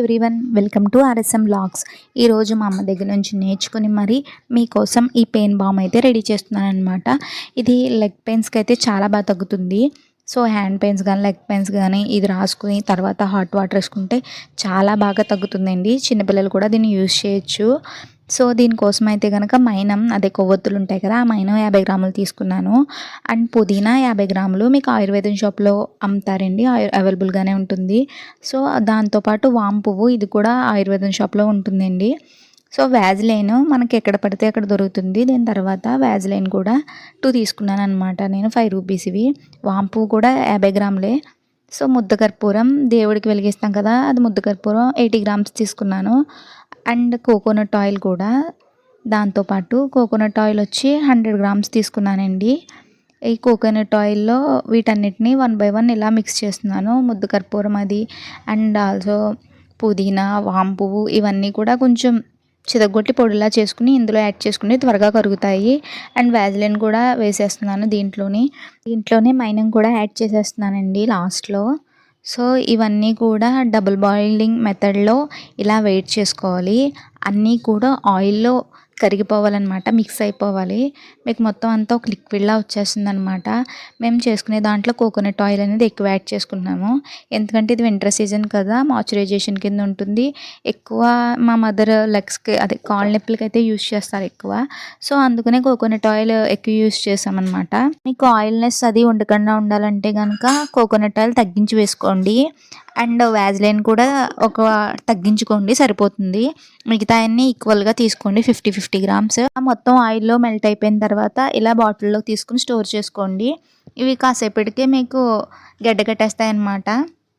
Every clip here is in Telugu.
Everyone welcome to RSM blogs ఈరోజు మా అమ్మ దగ్గర నుంచి నేర్చుకుని మరి మీకోసం ఈ పెయిన్ బామ్ అయితే రెడీ చేస్తున్నాను అనమాట ఇది లెగ్ పెయిన్స్కి అయితే చాలా బాగా తగ్గుతుంది. సో హ్యాండ్ పెయిన్స్ కానీ లెగ్ పెయిన్స్ కానీ ఇది రాసుకుని తర్వాత హాట్ వాటర్ వేసుకుంటే చాలా బాగా తగ్గుతుందండి. చిన్నపిల్లలు కూడా దీన్ని యూజ్ చేయొచ్చు. సో దీనికోసం అయితే కనుక మైనం అదే కొవ్వొత్తులు ఉంటాయి కదా ఆ మైనం యాభై గ్రాములు తీసుకున్నాను. అండ్ పుదీనా యాభై గ్రాములు మీకు ఆయుర్వేదం షాప్లో అమ్ముతారండి అవైలబుల్గానే ఉంటుంది. సో దాంతోపాటు వామ్ పువ్వు ఇది కూడా ఆయుర్వేదం షాప్లో ఉంటుందండి. సో వ్యాజ్లైన్ మనకి ఎక్కడ పడితే అక్కడ దొరుకుతుంది. దీని తర్వాత వ్యాజ్లైన్ కూడా టూ తీసుకున్నాను అనమాట నేను ఫైవ్ రూపీస్ ఇవి. వాంపు కూడా యాభై గ్రాములే. సో ముద్ద కర్పూరం దేవుడికి వెలిగిస్తాం కదా అది ముద్ద కర్పూరం ఎయిటీ గ్రామ్స్ తీసుకున్నాను. అండ్ కోకోనట్ ఆయిల్ కూడా దాంతోపాటు కోకోనట్ ఆయిల్ వచ్చి హండ్రెడ్ గ్రామ్స్ తీసుకున్నానండి. ఈ కోకోనట్ ఆయిల్లో వీటన్నిటిని వన్ బై వన్ ఇలా మిక్స్ చేస్తున్నాను. ముద్దు కర్పూరం అది అండ్ ఆల్సో పుదీనా వాంపు ఇవన్నీ కూడా కొంచెం చితగొట్టి పొడిలా చేసుకుని ఇందులో యాడ్ చేసుకుని త్వరగా కరుగుతాయి. అండ్ వ్యాజిలిన్ కూడా వేసేస్తున్నాను దీంట్లోని. దీంట్లోనే మైనం కూడా యాడ్ చేసేస్తున్నానండి లాస్ట్లో. సో ఇవన్నీ కూడా డబుల్ బాయిలింగ్ మెథడ్లో ఇలా వెయిట్ చేసుకోవాలి. అన్నీ కూడా ఆయిల్లో కరిగిపోవాలన్నమాట మిక్స్ అయిపోవాలి. మీకు మొత్తం అంతా ఒక లిక్విడ్లా వచ్చేస్తుంది అనమాట మేము చేసుకునే దాంట్లో కోకోనట్ ఆయిల్ అనేది ఎక్కువ యాడ్ చేసుకున్నాము ఎందుకంటే ఇది వింటర్ సీజన్ కదా మాయిశ్చరైజేషన్ కింద ఉంటుంది. ఎక్కువ మా మదర్ లెగ్స్కి అదే కాళ్ళ నొప్పులకి అయితే యూస్ చేస్తారు ఎక్కువ. సో అందుకనే కోకోనట్ ఆయిల్ ఎక్కువ యూస్ చేసామన్నమాట. మీకు ఆయిల్నెస్ అది ఉండకుండా ఉండాలంటే కనుక కోకోనట్ ఆయిల్ తగ్గించి వేసుకోండి. అండ్ వ్యాజ్లైన్ కూడా ఒక తగ్గించుకోండి సరిపోతుంది. మిగతా అన్నీ ఈక్వల్గా తీసుకోండి ఫిఫ్టీ ఫిఫ్టీ ఫిఫ్టీ గ్రామ్స్. మొత్తం ఆయిల్లో మెల్ట్ అయిపోయిన తర్వాత ఇలా బాటిల్లో తీసుకుని స్టోర్ చేసుకోండి. ఇవి కాసేపటికే మీకు గడ్డ కట్టేస్తాయి అన్నమాట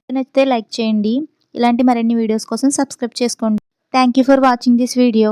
నచ్చితే లైక్ చేయండి. ఇలాంటి మరిన్ని వీడియోస్ కోసం సబ్స్క్రైబ్ చేసుకోండి. Thank you for watching this video